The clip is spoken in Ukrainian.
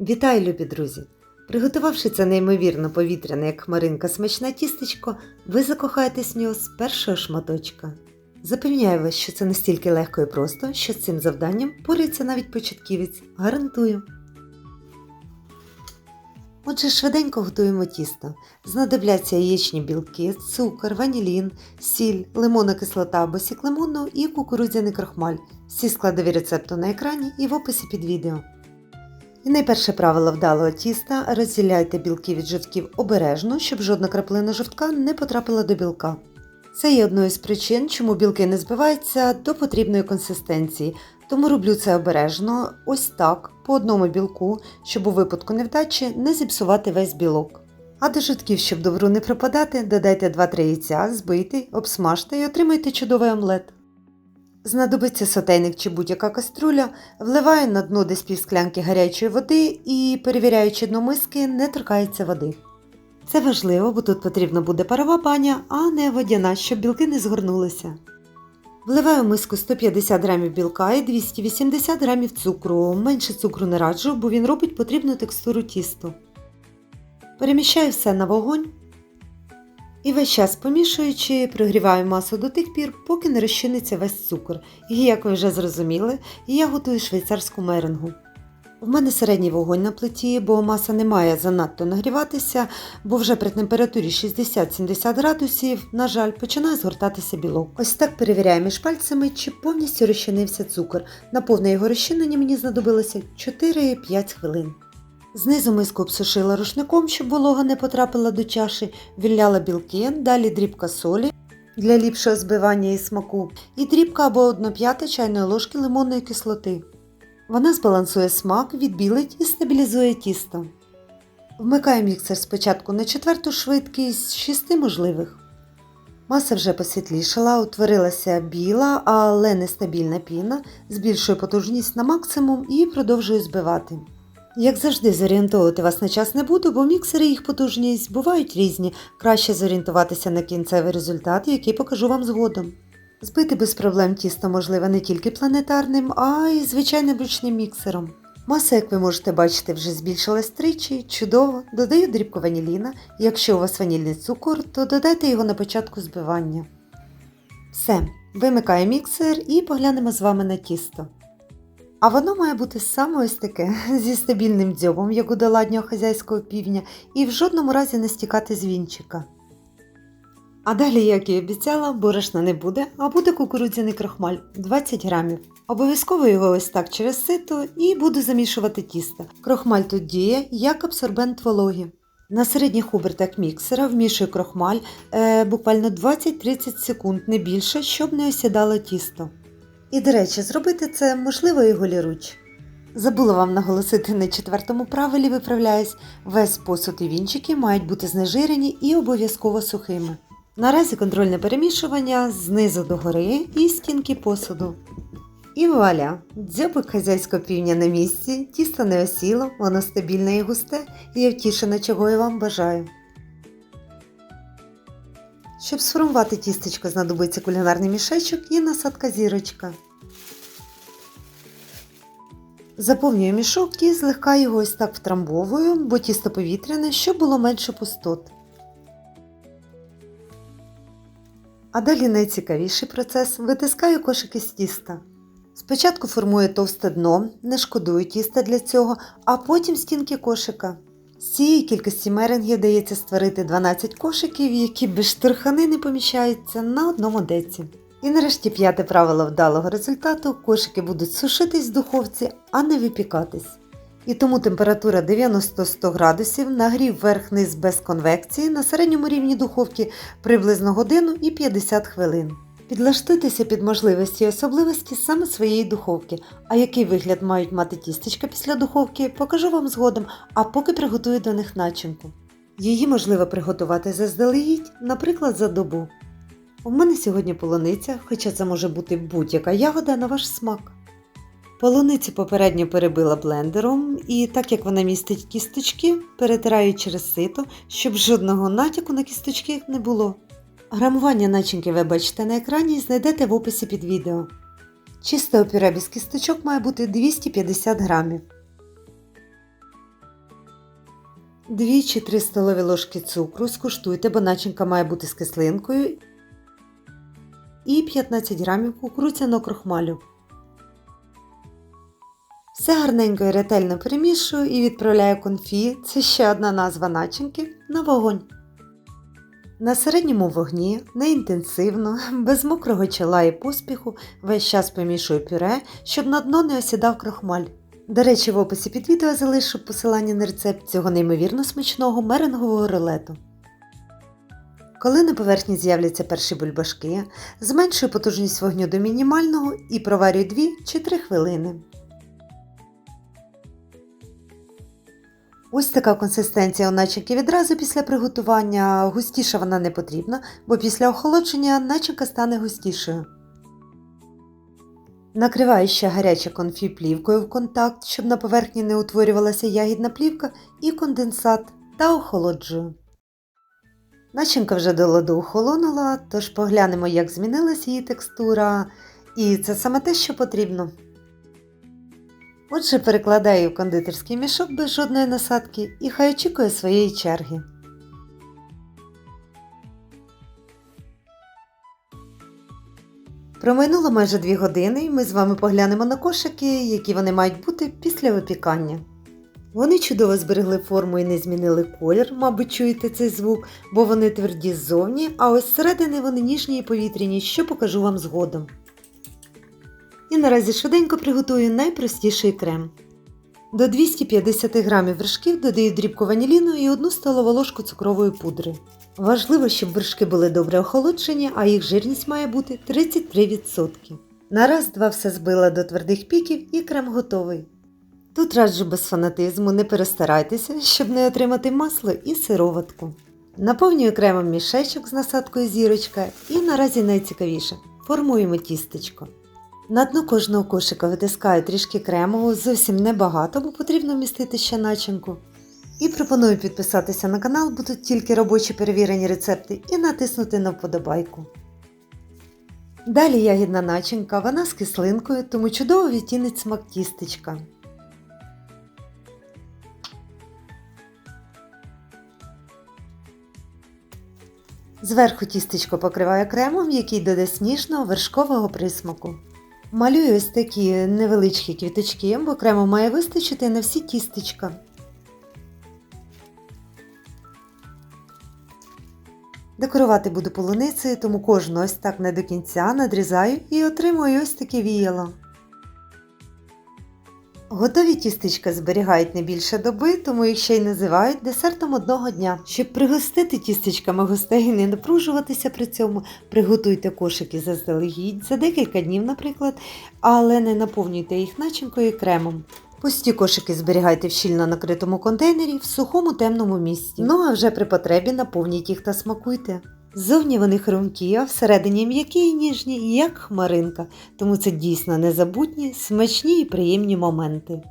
Вітаю, любі друзі! Приготувавши це неймовірно повітряне, як хмаринка смачне тістечко, ви закохаєтесь в нього з першого шматочка. Запевняю вас, що це настільки легко і просто, що з цим завданням порається навіть початківець. Гарантую. Отже, швиденько готуємо тісто. Знадобляться яєчні білки, цукор, ванілін, сіль, лимонна кислота або сік лимону і кукурудзяний крохмаль. Всі складові рецепту на екрані і в описі під відео. І найперше правило вдалого тіста розділяйте білки від жовтків обережно, щоб жодна краплина жовтка не потрапила до білка. Це є одною з причин, чому білки не збиваються до потрібної консистенції, тому роблю це обережно, ось так, по одному білку, щоб у випадку невдачі не зіпсувати весь білок. А до жовтків, щоб добру не пропадати, додайте 2-3 яйця, збийте, обсмажте і отримайте чудовий омлет. Знадобиться сотейник чи будь-яка каструля, вливаю на дно десь півсклянки гарячої води і, перевіряючи дно миски, не торкається води. Це важливо, бо тут потрібна буде парова баня, а не водяна, щоб білки не згорнулися. Вливаю в миску 150 г білка і 280 г цукру. Менше цукру не раджу, бо він робить потрібну текстуру тісту. Переміщаю все на вогонь і весь час помішуючи, прогріваю масу до тих пір, поки не розчиниться весь цукор. І, як ви вже зрозуміли, я готую швейцарську мерингу. В мене середній вогонь на плиті, бо маса не має занадто нагріватися, бо вже при температурі 60-70 градусів, на жаль, починає згортатися білок. Ось так перевіряю між пальцями, чи повністю розчинився цукор. На повне його розчинення мені знадобилося 4-5 хвилин. Знизу миску обсушила рушником, щоб волога не потрапила до чаші, вілляла білки, далі дрібка солі для ліпшого збивання і смаку, і дрібка або 1 п'ята чайної ложки лимонної кислоти. Вона збалансує смак, відбілить і стабілізує тісто. Вмикаю міксер спочатку на четверту швидкість з 6 можливих. Маса вже посвітлішала, утворилася біла, але нестабільна піна, збільшує потужність на максимум і продовжую збивати. Як завжди, зорієнтовувати вас на час не буду, бо міксери їх потужність бувають різні, краще зорієнтуватися на кінцевий результат, який покажу вам згодом. Збити без проблем тісто можливо не тільки планетарним, а й звичайним ручним міксером. Маса, як ви можете бачити, вже збільшилась тричі, чудово, додаю дрібку ваніліна. Якщо у вас ванільний цукор, то додайте його на початку збивання. Все, вимикаю міксер і поглянемо з вами на тісто. А воно має бути саме ось таке, зі стабільним дзьобом, як у доладнього хазяйського півня, і в жодному разі не стікати з вінчика. А далі, як і обіцяла, борошна не буде, а буде кукурудзяний крохмаль 20 грамів. Обов'язково його ось так через сито і буду замішувати тісто. Крохмаль тут діє як абсорбент вологи. На середніх обертах міксера вмішую крохмаль е, буквально 20-30 секунд, не більше, щоб не осідало тісто. І, до речі, зробити це можливо і голіруч. Забула вам наголосити на четвертому правилі, виправляюсь, весь посуд і вінчики мають бути знежирені і обов'язково сухими. Наразі контрольне перемішування знизу до гори і стінки посуду. І вуаля! Дзьобик хазяйського півня на місці, тісто не осіло, воно стабільне і густе, і я втішена, чого я вам бажаю. Щоб сформувати тістечко, знадобиться кулінарний мішечок і насадка зірочка. Заповнюю мішок і злегка його ось так втрамбовую, бо тісто повітряне, щоб було менше пустот. А далі найцікавіший процес витискаю кошики з тіста. Спочатку формую товсте дно, не шкодую тіста для цього, а потім стінки кошика. З цієї кількості меренги дається створити 12 кошиків, які без штурхани не поміщаються на одному деці. І нарешті п'яте правило вдалого результату кошики будуть сушитись в духовці, а не випікатись. І тому температура 90-100 градусів, нагрів верх-низ без конвекції на середньому рівні духовки приблизно годину і 50 хвилин. Підлаштуйтеся під можливості і особливості саме своєї духовки, а який вигляд мають мати тістечка після духовки, покажу вам згодом, а поки приготую до них начинку. Її можливо приготувати заздалегідь, наприклад, за добу. У мене сьогодні полуниця, хоча це може бути будь-яка ягода на ваш смак. Полуницю попередньо перебила блендером і, так як вона містить кісточки, перетираю через сито, щоб жодного натяку на кісточки не було. Грамування начинки ви бачите на екрані і знайдете в описі під відео. Чисте пюре без кісточок має бути 250 грамів. 2 чи 3 столові ложки цукру скуштуйте, бо начинка має бути з кислинкою. І 15 грамів кукурудзяного крохмалю. Все гарненько і ретельно перемішую і відправляю конфі, це ще одна назва начинки, на вогонь. На середньому вогні, неінтенсивно, без мокрого чола і поспіху, весь час помішую пюре, щоб на дно не осідав крохмаль. До речі, в описі під відео залишу посилання на рецепт цього неймовірно смачного меренгового рулету. Коли на поверхні з'являться перші бульбашки, зменшую потужність вогню до мінімального і проварюю 2 чи 3 хвилини. Ось така консистенція у начинки відразу після приготування, густіша вона не потрібна, бо після охолодження начинка стане густішою. Накриваю ще гаряче конфі плівкою в контакт, щоб на поверхні не утворювалася ягідна плівка і конденсат та охолоджую. Начинка вже до ладу охолонула, тож поглянемо, як змінилася її текстура, і це саме те, що потрібно. Отже, перекладаю в кондитерський мішок без жодної насадки і хай очікує своєї черги. Проминуло майже 2 години і ми з вами поглянемо на кошики, які вони мають бути після випікання. Вони чудово зберегли форму і не змінили колір, мабуть, чуєте цей звук, бо вони тверді ззовні, а ось зсередини вони ніжні і повітряні, що покажу вам згодом. І наразі швиденько приготую найпростіший крем. До 250 г вершків додаю дрібку ваніліну і 1 столову ложку цукрової пудри. Важливо, щоб вершки були добре охолоджені, а їх жирність має бути 33%. На раз-два все збила до твердих піків і крем готовий. Тут раджу без фанатизму, не перестарайтеся, щоб не отримати масло і сироватку. Наповнюю кремом мішечок з насадкою зірочка і наразі найцікавіше формуємо тістечко. На дно кожного кошика витискаю трішки крему, зовсім небагато, бо потрібно вмістити ще начинку. І пропоную підписатися на канал, будуть тільки робочі перевірені рецепти, і натиснути на вподобайку. Далі ягідна начинка, вона з кислинкою, тому чудово відтінить смак тістечка. Зверху тістечко покриваю кремом, який додасть ніжного вершкового присмаку. Малюю ось такі невеличкі квіточки, бо крему має вистачити на всі тістечка. Декорувати буду полуницею, тому кожну ось так не до кінця надрізаю і отримую ось таке віяло. Готові тістечка зберігають не більше доби, тому їх ще й називають десертом одного дня. Щоб пригостити тістечками гостей і не напружуватися при цьому, приготуйте кошики заздалегідь за декілька днів, наприклад, але не наповнюйте їх начинкою і кремом. Пусті кошики зберігайте в щільно накритому контейнері в сухому темному місці. Ну а вже при потребі наповніть їх та смакуйте. Ззовні вони хрумкі, а всередині м'які і ніжні, як хмаринка, тому це дійсно незабутні, смачні і приємні моменти.